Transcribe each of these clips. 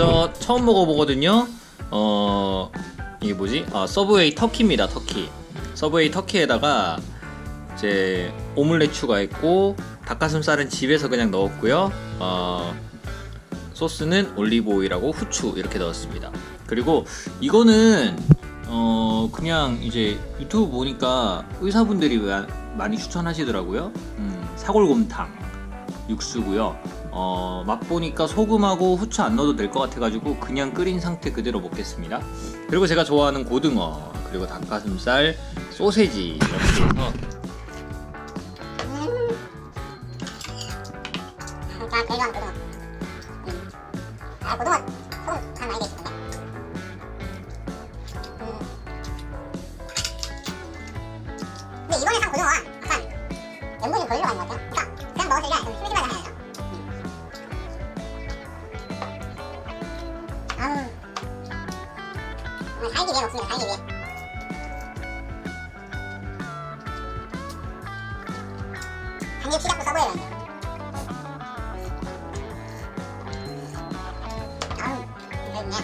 먼저 처음 먹어보거든요. 어 이게 뭐지? 아 서브웨이 터키입니다. 터키. 서브웨이 터키에다가 이제 오믈렛 추가했고 닭가슴살은 집에서 그냥 넣었고요. 어 소스는 올리브 오일하고 후추 이렇게 넣었습니다. 그리고 이거는 어 그냥 이제 유튜브 보니까 의사분들이 마- 많이 추천하시더라고요. 음, 사골곰탕 육수고요. 어, 맛보니까 소금하고 후추 안 넣어도 될 것 같아가지고 그냥 끓인 상태 그대로 먹겠습니다. 그리고 제가 좋아하는 고등어 그리고 닭가슴살 소세지 이렇게 해서 자, 제일 좋아하는 고등어. 음. 아, 살기 위해 먹습니다. 살기 위해. 한입 시작도. 아우, 힘들네.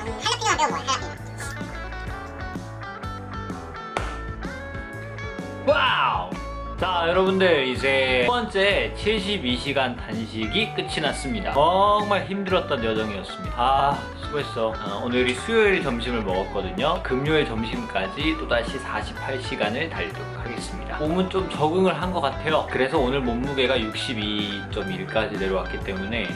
음, 할라피뇨만 빼고 먹어요, 할라피뇨. 자 여러분들 이제 첫 번째 72시간 단식이 끝이 났습니다. 정말 힘들었던 여정이었습니다. 아 수고했어. 아, 오늘이 수요일 점심을 먹었거든요. 금요일 점심까지 또다시 48시간을 달리도록 하겠습니다. 몸은 좀 적응을 한 것 같아요. 그래서 오늘 몸무게가 62.1까지 내려왔기 때문에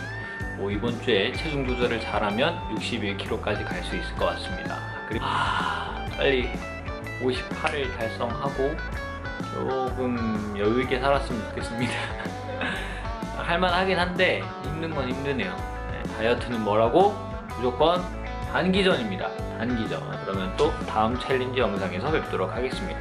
뭐 이번 주에 체중 조절을 잘하면 61kg까지 갈 수 있을 것 같습니다. 그리고 아 빨리 58을 달성하고 조금 여유 있게 살았으면 좋겠습니다. 할만하긴 한데 힘든 건 힘드네요. 네, 다이어트는 뭐라고? 무조건 단기전입니다. 단기전. 그러면 또 다음 챌린지 영상에서 뵙도록 하겠습니다.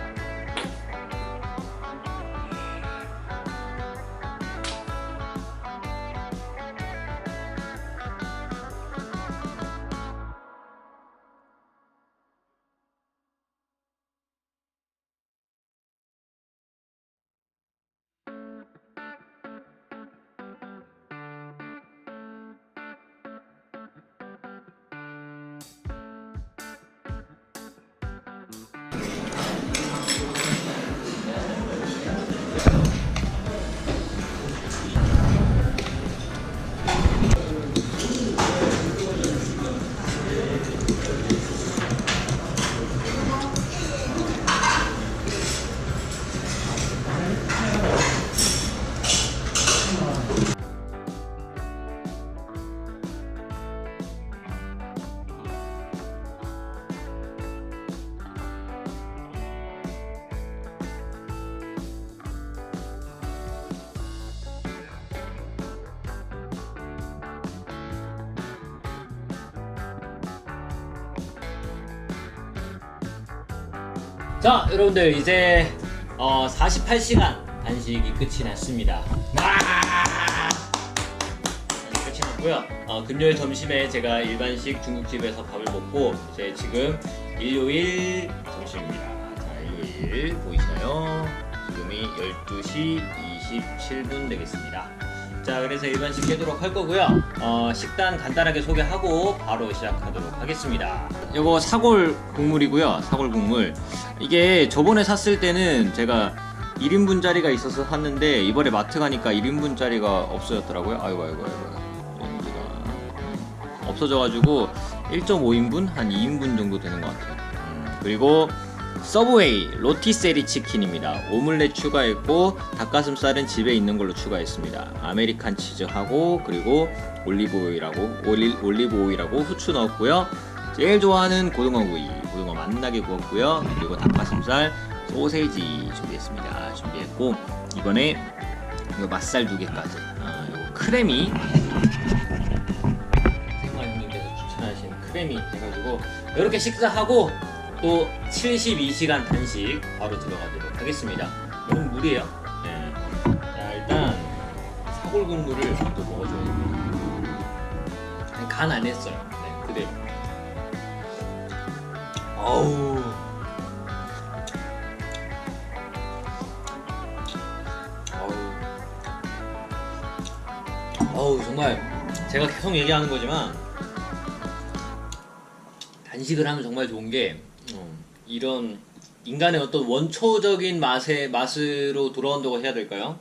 자, 여러분들 이제 어, 48시간 단식이 끝이 났습니다. 아! 끝이 났고요. 어, 금요일 점심에 제가 일반식 중국집에서 밥을 먹고 이제 지금 일요일 점심입니다. 자, 일요일 보이시나요? 지금이 12시 27분 되겠습니다. 자, 그래서 일반식 깨도록 할 거고요. 어, 식단 간단하게 소개하고 바로 시작하도록 하겠습니다. 이거 사골 국물이고요. 사골 국물. 이게 저번에 샀을 때는 제가 1인분짜리가 있어서 샀는데 이번에 마트 가니까 1인분짜리가 없어졌더라고요. 아이고 아이고 아이고. 없어져가지고 1.5인분 한 2인분 정도 되는 것 같아요. 음, 그리고 서브웨이 로티세리 치킨입니다. 오믈렛 추가했고 닭가슴살은 집에 있는 걸로 추가했습니다. 아메리칸 치즈하고 그리고 올리브 오일하고 올리, 올리브 오일하고 후추 넣었고요. 제일 좋아하는 고등어 구이, 고등어 맛나게 구웠고요. 그리고 닭가슴살, 소세지 준비했습니다. 준비했고 이번에 이거 맛살 두 개까지. 아, 이거 크래미 생활 형님께서 추천하신 크래미 해가지고 이렇게 식사하고 또 72시간 단식 바로 들어가도록 하겠습니다. 너무 무리해요. 네. 자, 일단 사골 국물을 또 먹어줘야 돼요. 간 안 했어요. 네, 그대로. 어우. 어우. 어우, 정말 제가 계속 얘기하는 거지만 단식을 하면 정말 좋은 게 어, 이런 인간의 어떤 원초적인 맛의 맛으로 돌아온다고 해야 될까요?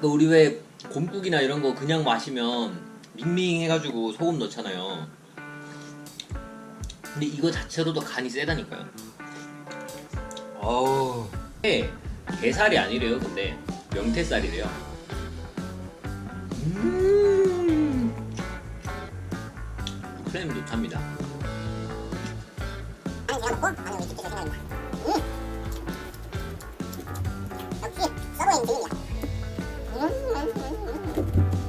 그 우리 왜 곰국이나 이런 거 그냥 마시면 밍밍해가지고 소금 넣잖아요. 근데 이거 자체로도 간이 세다니까요. 어우. 이게 게살이 아니래요, 근데 명태살이래요. 음. 크림도 찹니다. 먹고 안에 위스키 될 생각입니다. 음. 역시 서브웨이 인생입니다. 음, 음, 음, 음.